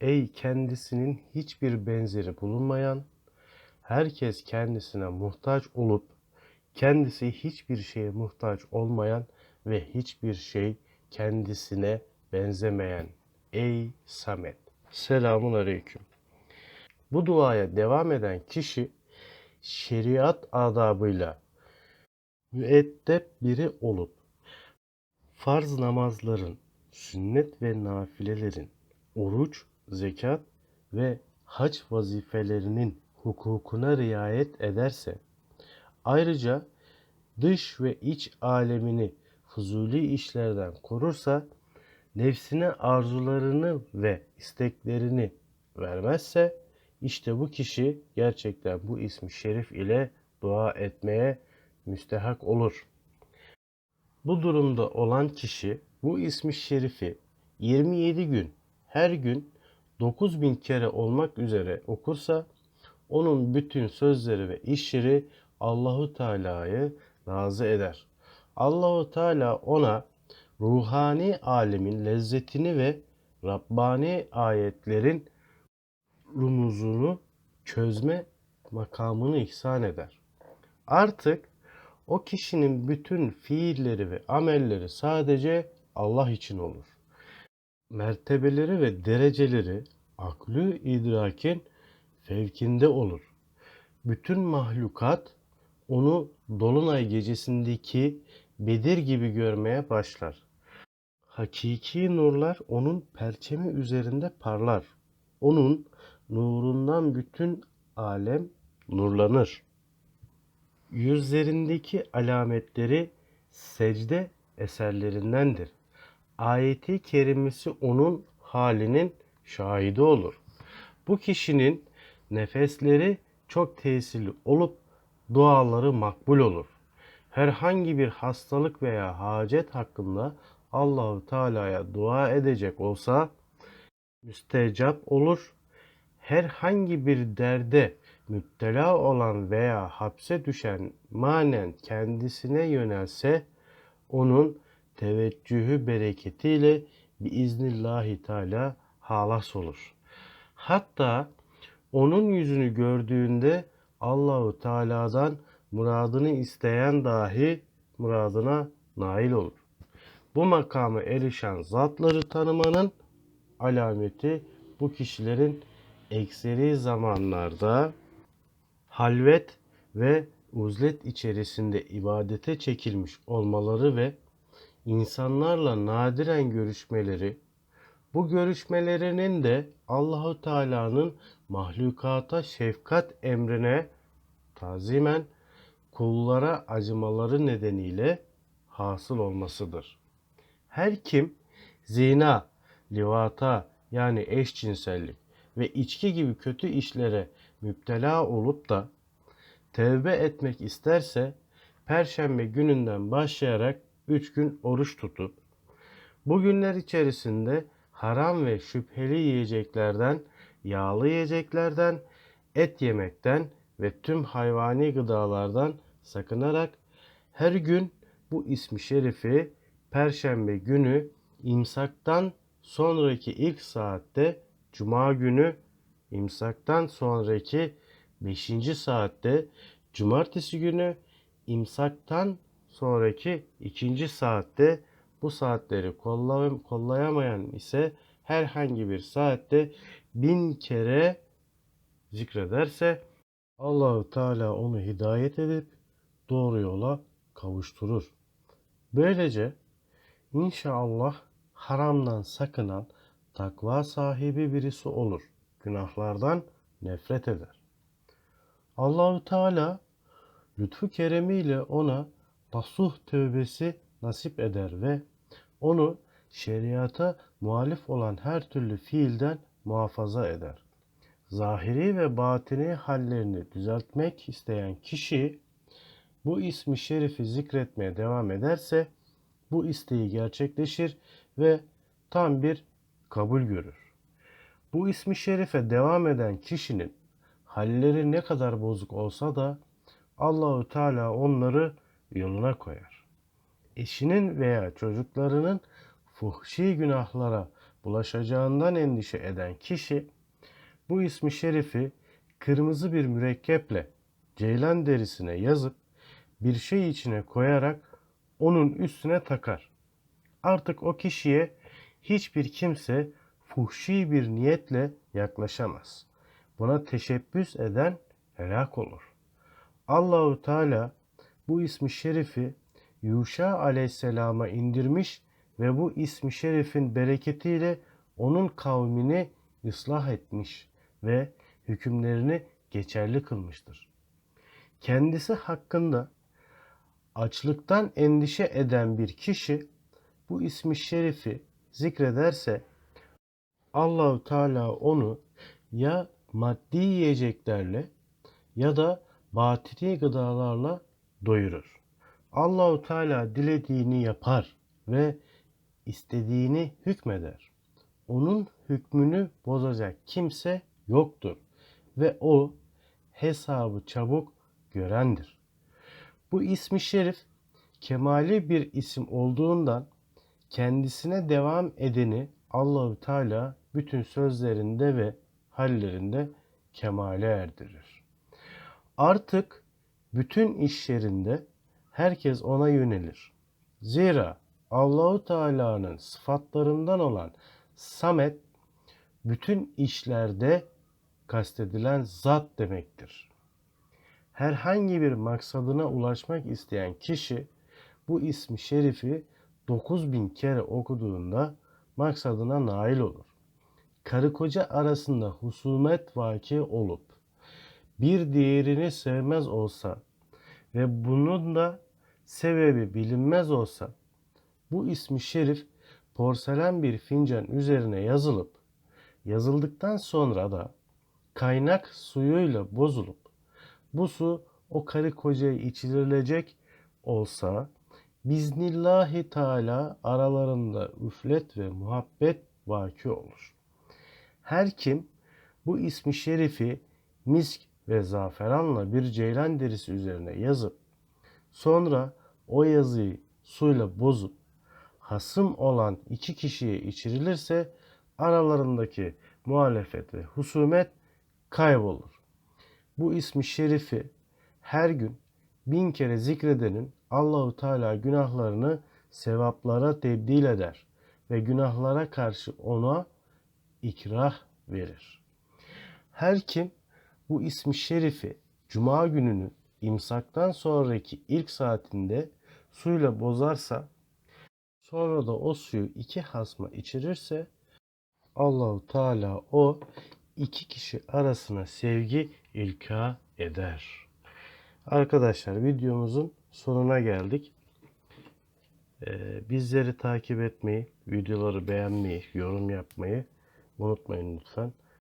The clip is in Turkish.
Ey kendisinin hiçbir benzeri bulunmayan, herkes kendisine muhtaç olup kendisi hiçbir şeye muhtaç olmayan ve hiçbir şey kendisine benzemeyen ey Samet. Selamun aleyküm. Bu duaya devam eden kişi şeriat adabıyla müeddep biri olup farz namazların, sünnet ve nafilelerin, oruç, zekat ve hac vazifelerinin hukukuna riayet ederse, ayrıca dış ve iç alemini fuzuli işlerden korursa, nefsine arzularını ve isteklerini vermezse, işte bu kişi gerçekten bu ismi şerif ile dua etmeye müstehak olur. Bu durumda olan kişi bu ismi şerifi 27 gün her gün 9000 kere olmak üzere okursa onun bütün sözleri ve işleri Allahu Teala'yı razı eder. Allahu Teala ona ruhani alemin lezzetini ve Rabbani ayetlerin rumuzunu çözme makamını ihsan eder. Artık o kişinin bütün fiilleri ve amelleri sadece Allah için olur. Mertebeleri ve dereceleri aklü idrakin fevkinde olur. Bütün mahlukat onu Dolunay gecesindeki Bedir gibi görmeye başlar. Hakiki nurlar onun perçemi üzerinde parlar. Onun nurundan bütün alem nurlanır. Yüzlerindeki alametleri secde eserlerindendir. Ayeti kerimesi onun halinin şahidi olur. Bu kişinin nefesleri çok tesirli olup duaları makbul olur. Herhangi bir hastalık veya hacet hakkında Allahu Teala'ya dua edecek olsa müstecap olur. Herhangi bir derde müptela olan veya hapse düşen manen kendisine yönelse onun teveccühü bereketiyle biiznillahi teala halas olur. Hatta onun yüzünü gördüğünde Allahu Teala'dan muradını isteyen dahi muradına nail olur. Bu makama erişen zatları tanımanın alameti bu kişilerin ekseri zamanlarda halvet ve uzlet içerisinde ibadete çekilmiş olmaları ve insanlarla nadiren görüşmeleri, bu görüşmelerinin de Allahu Teala'nın mahlukata şefkat emrine tazimen kullara acımaları nedeniyle hasıl olmasıdır. Her kim zina, livata yani eşcinsellik ve içki gibi kötü işlere müptela olup da tevbe etmek isterse perşembe gününden başlayarak 3 gün oruç tutup bu günler içerisinde haram ve şüpheli yiyeceklerden, yağlı yiyeceklerden, et yemekten ve tüm hayvani gıdalardan sakınarak her gün bu ismi şerifi perşembe günü imsaktan sonraki ilk saatte cuma günü imsaktan sonraki 5. saatte cumartesi günü imsaktan sonraki 2. saatte bu saatleri kollay- kollayamayan ise herhangi bir saatte bin kere zikrederse Allahu Teala onu hidayet edip doğru yola kavuşturur. Böylece inşallah haramdan sakınan takva sahibi birisi olur. Günahlardan nefret eder. Allahu Teala lütfu keremiyle ona nasuh tövbesi nasip eder ve onu şeriata muhalif olan her türlü fiilden muhafaza eder. Zahiri ve batini hallerini düzeltmek isteyen kişi bu ismi şerifi zikretmeye devam ederse bu isteği gerçekleşir ve tam bir kabul görür. Bu ismi şerife devam eden kişinin halleri ne kadar bozuk olsa da Allahu Teala onları yoluna koyar. Eşinin veya çocuklarının fuhşi günahlara bulaşacağından endişe eden kişi bu ismi şerifi kırmızı bir mürekkeple ceylan derisine yazıp bir şey içine koyarak onun üstüne takar. Artık o kişiye hiçbir kimse fuhşi bir niyetle yaklaşamaz. Buna teşebbüs eden helak olur. Allahu Teala bu ismi şerifi Yuşa aleyhisselama indirmiş ve bu ismi şerifin bereketiyle onun kavmini ıslah etmiş ve hükümlerini geçerli kılmıştır. Kendisi hakkında açlıktan endişe eden bir kişi bu ismi şerifi zikrederse Allahu Teala onu ya maddi yiyeceklerle ya da batini gıdalarla doyurur. Allahu Teala dilediğini yapar ve istediğini hükmeder. Onun hükmünü bozacak kimse yoktur ve o hesabı çabuk görendir. Bu ismi şerif kemali bir isim olduğundan kendisine devam edeni Allahü Teala bütün sözlerinde ve hallerinde kemale erdirir. Artık bütün işlerinde herkes ona yönelir. Zira Allahu Teala'nın sıfatlarından olan Samet bütün işlerde kastedilen zat demektir. Herhangi bir maksadına ulaşmak isteyen kişi bu ismi şerifi 9000 kere okuduğunda maksadına nail olur. Karı koca arasında husumet vaki olup bir diğerini sevmez olsa ve bunun da sebebi bilinmez olsa bu ismi şerif porselen bir fincan üzerine yazılıp yazıldıktan sonra da kaynak suyuyla bozulup bu su o karı kocaya içirilecek olsa Biznillahi Teala aralarında üflet ve muhabbet vaki olur. Her kim bu ismi şerifi misk ve zaferanla bir ceylan derisi üzerine yazıp sonra o yazıyı suyla bozup hasım olan iki kişiye içirilirse aralarındaki muhalefet ve husumet kaybolur. Bu ismi şerifi her gün bin kere zikredenin Allahu Teala günahlarını sevaplara tebdil eder ve günahlara karşı ona ikrah verir. Her kim bu ismi şerifi cuma gününün imsaktan sonraki ilk saatinde suyla bozarsa sonra da o suyu iki hasma içirirse Allahu Teala o iki kişi arasına sevgi ilka eder. Arkadaşlar videomuzun sonuna geldik. Ee, bizleri takip etmeyi, videoları beğenmeyi, yorum yapmayı unutmayın lütfen.